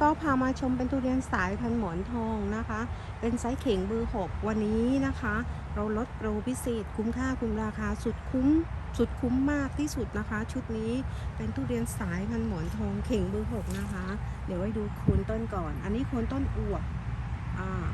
ก็พามาชมเป็นทุเรียนสายพันหมอนทองนะคะ เป็นไซส์เข่งเบอร์6วันนี้นะคะ เราลดโปรพิเศษคุ้มค่าคุ้มราคาสุดคุ้มสุดคุ้มมากที่สุดนะคะ ชุดนี้เป็นทุเรียนสายพันหมอนทองเข่งเบอร์6นะคะ เดี๋ยวให้ดูโคนต้นก่อน อันนี้โคนต้นอวบ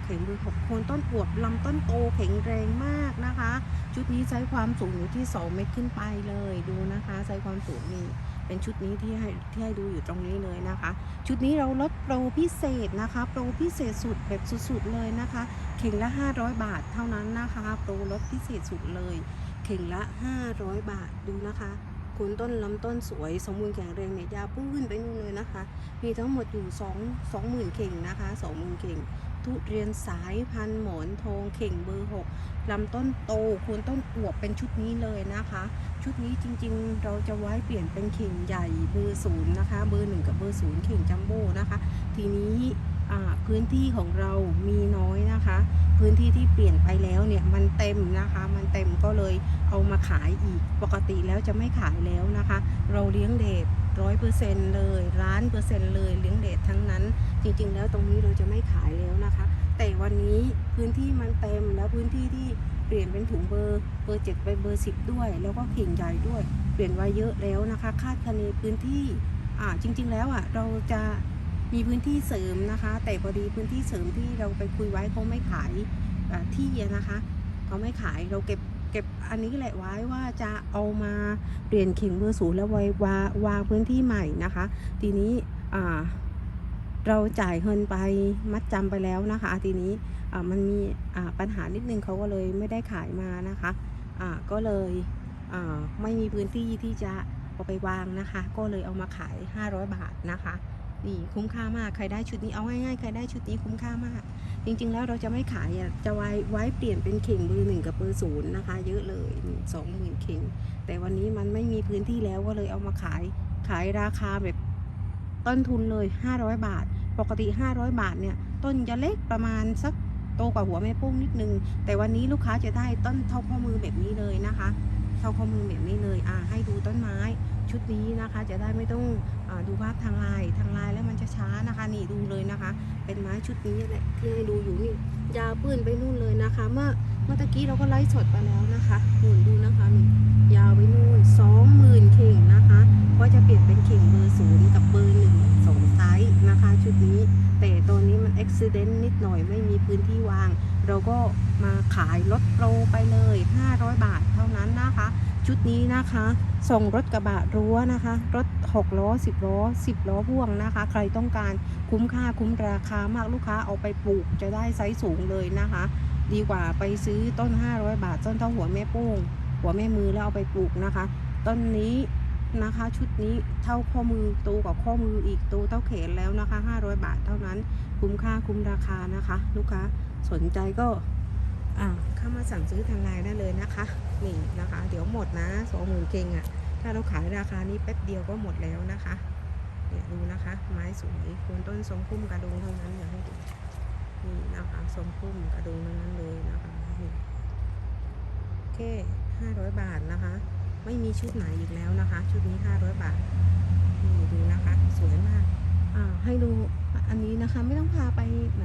เข่งเบอร์6โคนต้นอวบลำต้นโตแข็งแรงมากนะคะ ชุดนี้ใช้ความสูงอยู่ที่ 2 เมตรขึ้นไปเลยดูนะคะใช้ความสูงนี่ เป็นชุดนี้ที่ให้ที่ให้ดูอยู่ตรงนี้เลยนะคะ ชุดนี้เราลดโปรพิเศษนะคะ โปรพิเศษสุดแบบสุดๆเลยนะคะ เข่งละ 500 บาทเท่านั้นนะคะ โปรลดพิเศษสุดเลย เข่งละ 500 บาทดูนะคะคุณต้นลำต้นสวยสมบูรณ์แข็งแรงเนี่ยยาวปื้นไปนู่นเลยนะคะ มีทั้งหมดอยู่ 2 20,000 เข่งนะคะ 20,000 เข่ง ทุเรียนสายพันธุ์หมอนทองเข่งเบอร์6ลำต้นโตโคนต้นอวบเป็นชุดนี้เลยนะคะ ชุดนี้จริงๆ เราจะไว้เปลี่ยนเป็นเข่งใหญ่เบอร์ศูนย์นะคะ เบอร์หนึ่งกับเบอร์ศูนย์เข่งจัมโบ้นะคะ ทีนี้พื้นที่ของเรามีน้อยนะคะ พื้นที่ที่เปลี่ยนไปแล้วเนี่ยมันเต็มนะคะ มันเต็มก็เลยเอามาขายอีก ปกติแล้วจะไม่ขายแล้วนะคะ เราเลี้ยงเดท ร้อยเปอร์เซ็นต์เลยล้านเปอร์เซ็นต์เลยเลี้ยงเดททั้งนั้น จริง ๆ แล้วตรงนี้เราจะไม่ขายแล้วนะคะ แต่วันนี้พื้นที่มันเต็มแล้วพื้นที่ที่เปลี่ยนเป็นถุงเบอร์เบอร์เจ็ดไปเบอร์สิบด้วย แล้วก็เข่งใหญ่ด้วย เปลี่ยนไว้เยอะแล้วนะคะ คาดคะเนพื้นที่อ่าจริง ๆ แล้วอะเราจะมีพื้นที่เสริมนะคะ แต่พอดีพื้นที่เสริมที่เราไปคุยไว้เขาไม่ขายที่นะคะเขาไม่ขายเราเก็บ เก็บอันนี้แหละไว้ว่าจะเอามาเปลี่ยนเข่งเบอร์ศูนย์แล้วไว้วาวางพื้นที่ใหม่นะคะ ทีนี้เราจ่ายเงินไปมัดจำไปแล้วนะคะ ทีนี้มันมีปัญหานิดนึงเขาก็เลยไม่ได้ขายมานะคะอ่าก็เลยไม่มีพื้นที่ที่จะเอาไปวางนะคะ ก็เลยเอามาขาย 500 บาทนะคะ นี่คุ้มค่ามากใครได้ชุดนี้เอาง่ายๆใครได้ชุดนี้คุ้มค่ามาก จริงๆแล้วเราจะไม่ขายจะไว้ไว้เปลี่ยนเป็นเข่งเบอร์หนึ่งกับเบอร์ศูนย์นะคะ เยอะเลยสองหมื่นเข่ง แต่วันนี้มันไม่มีพื้นที่แล้วก็เลยเอามาขายขายราคาแบบต้นทุนเลย 500 บาท ปกติ 500 บาทเนี่ย ต้นจะเล็กประมาณสักโตกว่าหัวแม่โป้งนิดนึง แต่วันนี้ลูกค้าจะได้ต้นเท่าข้อมือแบบนี้เลยนะคะ เท่าข้อมือแบบนี้เลยอ่าให้ดูต้นไม้ ชุดนี้นะคะ จะได้ไม่ต้องอดูภาพทางไลน์ทางไลน์แล้วมันจะช้านะคะนี่ดูเลยนะคะ เป็นไม้ชุดนี้แหละที่ให้ดูอยู่นี่ยาวปื้นไปนู่นเลยนะคะ เมื่อเมื่อตะกี้เราก็ไลฟ์สดไปแล้วนะคะหมุนดูนะคะนี่ยาวไปนู่นสองหมื่นเข่งนะคะ ก็จะเปลี่ยนเป็นเข่งเบอร์ศูนย์กับเบอร์หนึ่งสองไซส์นะคะชุดนี้ แต่ตัวนี้มันอุบิเหตุนิดหน่อยไม่มีพื้นที่วาง เราก็มาขายลดโปรไปเลย 500 บาทเท่านั้นนะคะ ชุดนี้นะคะส่งรถกระบะรั้วนะคะ รถ 6 ล้อ 10 ล้อ 10 ล้อพ่วงนะคะ ใครต้องการคุ้มค่าคุ้มราคามากลูกค้าเอาไปปลูกจะได้ไซส์สูงเลยนะคะ ดีกว่าไปซื้อต้น 500 บาทต้นเท่าหัวแม่โป้ง หัวแม่มือแล้วเอาไปปลูกนะคะ ต้นนี้นะคะชุดนี้เท่าข้อมือโตกว่าข้อมืออีกโตเท่าแขนแล้วนะคะ 500 บาทเท่านั้นคุ้มค่าคุ้มราคานะคะ ลูกค้าสนใจก็ เข้ามาสั่งซื้อทางไลน์ได้เลยนะคะ นี่นะคะ เดี๋ยวหมดนะสองหมื่นเกงอะ่ะ ถ้าเราขายราคานี้แป๊บเดียวก็หมดแล้วนะคะเนี่ยดูนะคะ ไม้สวยโคนต้นทรงพุ่มกระดงทั้งนั้นอยากให้ดูนี่นะคะทรงพุ่มกระดงทั้งนั้นเลยนะคะนี่โอเคห้าร้อยบาทนะคะ ไม่มีชุดไหนอีกแล้วนะคะ ชุดนี้ห้าร้อยบาทนี่ดูนะคะ สวยมากอ่าให้ดูอันนี้นะคะไม่ต้องพาไปไหน